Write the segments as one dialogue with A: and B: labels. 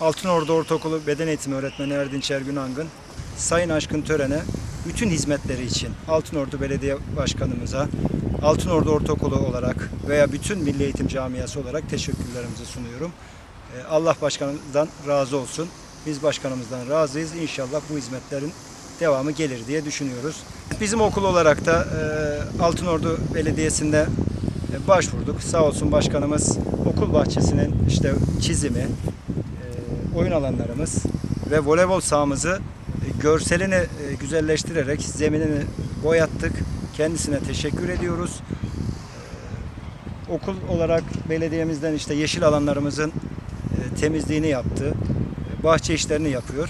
A: Altınordu Ortaokulu Beden Eğitimi Öğretmeni Erdinç Ergün Angın, Sayın Aşkın Tören'e bütün hizmetleri için Altınordu Belediye Başkanımıza, Altınordu Ortaokulu olarak veya bütün Milli Eğitim Camiası olarak teşekkürlerimizi sunuyorum. Ee, Allah başkanımızdan razı olsun. Biz başkanımızdan razıyız. İnşallah bu hizmetlerin devamı gelir diye düşünüyoruz. Bizim okul olarak da e, Altınordu Belediyesi'nde e, başvurduk. Sağ olsun başkanımız okul bahçesinin işte çizimi, e, oyun alanlarımız ve voleybol sahamızı görselini güzelleştirerek zeminini boyattık. Kendisine teşekkür ediyoruz. Okul olarak belediyemizden işte yeşil alanlarımızın temizliğini yaptı. Bahçe işlerini yapıyor.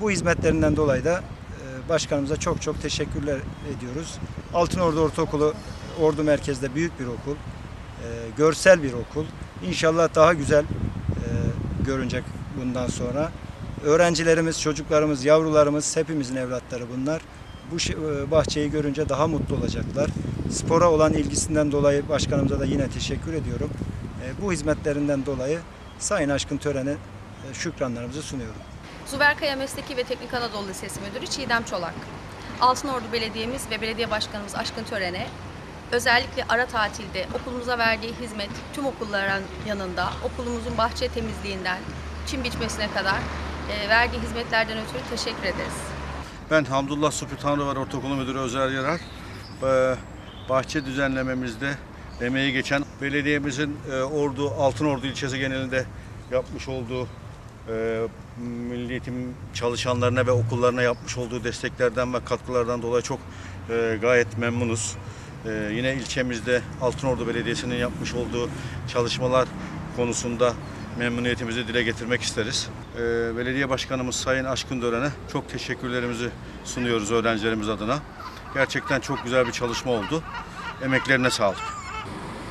A: Bu hizmetlerinden dolayı da başkanımıza çok çok teşekkürler ediyoruz. Altınordu Ortaokulu Ordu merkezde büyük bir okul. E, Görsel bir okul. İnşallah daha güzel e, görünecek bundan sonra. Öğrencilerimiz, çocuklarımız, yavrularımız, hepimizin evlatları bunlar. Bu e, bahçeyi görünce daha mutlu olacaklar. Spora olan ilgisinden dolayı başkanımıza da yine teşekkür ediyorum. E, Bu hizmetlerinden dolayı Sayın Aşkın Tören'e e, şükranlarımızı sunuyorum.
B: Zuberkaya Mesleki ve Teknik Anadolu Lisesi Müdürü Çiğdem Çolak. Altınordu Belediyemiz ve Belediye Başkanımız Aşkın Tören'e özellikle ara tatilde okulumuza verdiği hizmet tüm okulların yanında okulumuzun bahçe temizliğinden çim biçmesine kadar e, verdiği hizmetlerden ötürü teşekkür ederiz.
C: Ben Hamdullah Supi Tanrıvar Ortaokulu Müdürü Özer Yarar. Ee, Bahçe düzenlememizde emeği geçen belediyemizin e, Ordu, Altınordu ilçesi genelinde yapmış olduğu e, milli eğitim çalışanlarına ve okullarına yapmış olduğu desteklerden ve katkılardan dolayı çok e, gayet memnunuz. E, yine ilçemizde Altınordu Belediyesi'nin yapmış olduğu çalışmalar konusunda memnuniyetimizi dile getirmek isteriz. E, Belediye Başkanımız Sayın Aşkın Dören'e çok teşekkürlerimizi sunuyoruz öğrencilerimiz adına. Gerçekten çok güzel bir çalışma oldu. Emeklerine sağlık.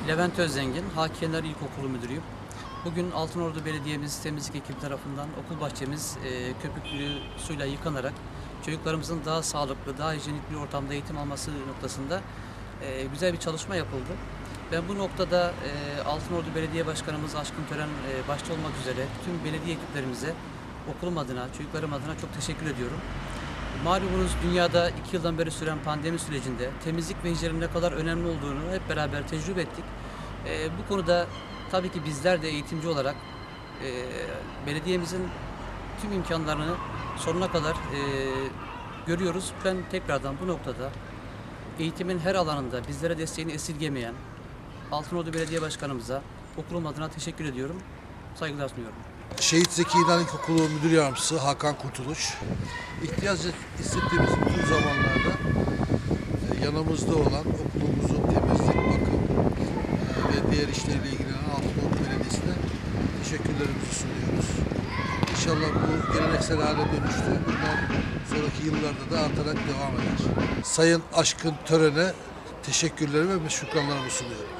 D: Levent Özzengin, Hakiyener İlkokulu Müdürüyüm. Bugün Altınordu Belediyemiz temizlik ekibi tarafından okul bahçemiz e, köpüklü suyla yıkanarak çocuklarımızın daha sağlıklı, daha hijyenik bir ortamda eğitim alması noktasında e, güzel bir çalışma yapıldı. Ben bu noktada e, Altınordu Belediye Başkanımız Aşkın Tören e, başta olmak üzere tüm belediye ekiplerimize okulum adına, çocuklarım adına çok teşekkür ediyorum. Malumunuz dünyada iki yıldan beri süren pandemi sürecinde temizlik ve hijyenin ne kadar önemli olduğunu hep beraber tecrübe ettik. Ee, bu konuda tabii ki bizler de eğitimci olarak e, belediyemizin tüm imkanlarını sonuna kadar e, görüyoruz. Ben tekrardan bu noktada eğitimin her alanında bizlere desteğini esirgemeyen Altınordu Belediye Başkanımıza okulum adına teşekkür ediyorum. Saygılar sunuyorum.
E: Şehit Zeki İnan İlkokulu Müdür Yardımcısı Hakan Kurtuluş. İhtiyaç hissettiğimiz bütün zamanlarda e, yanımızda olan okulumuzun temizlik, bakım e, ve diğer işlerle ilgilenen teşekkürlerimizi sunuyoruz. İnşallah bu geleneksel hale dönüştü. Bundan sonraki yıllarda da artarak devam eder. Sayın Aşkın Tören'e teşekkürlerimi ve şükranlarımı sunuyorum.